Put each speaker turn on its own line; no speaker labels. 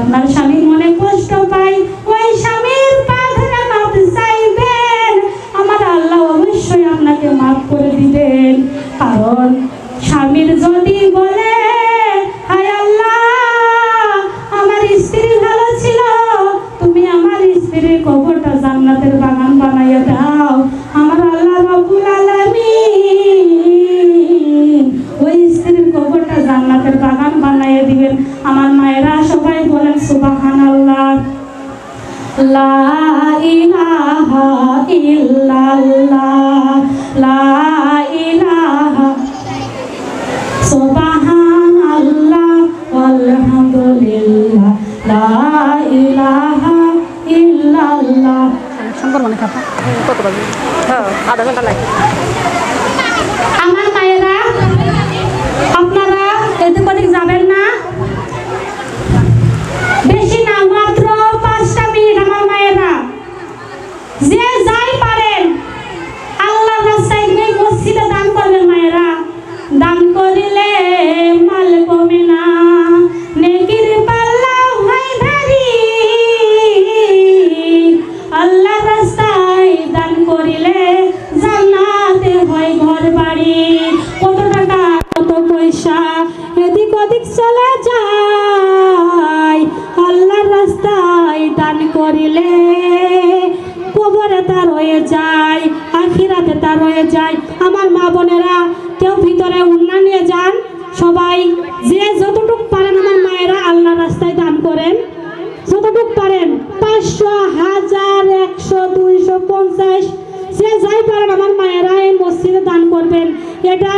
আপনার স্বামী মনে কষ্ট পায়, ওই স্বামীর পা ধরে মাপ চাইবেন। আমার আল্লাহ অবশ্যই আপনাকে মাফ করে দিবেন। কারণ স্বামীর যদি বলে, হায় আল্লাহ, আমার স্ত্রী ভালো ছিল, তুমি আমার স্ত্রীর কবরটা জান্নাতের বাগান বানাইয়া দাও। আমার আল্লাহ রব্বুল আলামিন ওই স্ত্রীর কবরটা জান্নাতের বাগান বানাইয়া দিবেন। আমার মায়েরা সবাই বলেন সুবহানাল্লাহ। লা ইলাহা ইল্লাল্লাহ। লা ইলাহা। সুবহানাল্লাহ আলহামদুলিল্লাহ লা ইলাহা ইল্লাল্লাহ।
সম্পর্ক মানে কত বাজে হ্যাঁ আধা ঘণ্টা লাগে।
চলে যায়, আল্লাহর রাস্তায় দান করিলে কবরে তার হয়ে যায়, আখিরাতে তার হয়ে যায়। আমার মা বোনেরা, কেউ ভিতরে উন্না নিয়ে যান। সবাই যে যতটুকু পারেন আমার মায়েরা আল্লাহর রাস্তায় দান করেন। যতটুক পারেন, পাঁচশো, হাজার, একশো, দুইশো, পঞ্চাশ, যে যাই পারেন আমার মায়েরা এই মসজিদে দান করবেন। এটা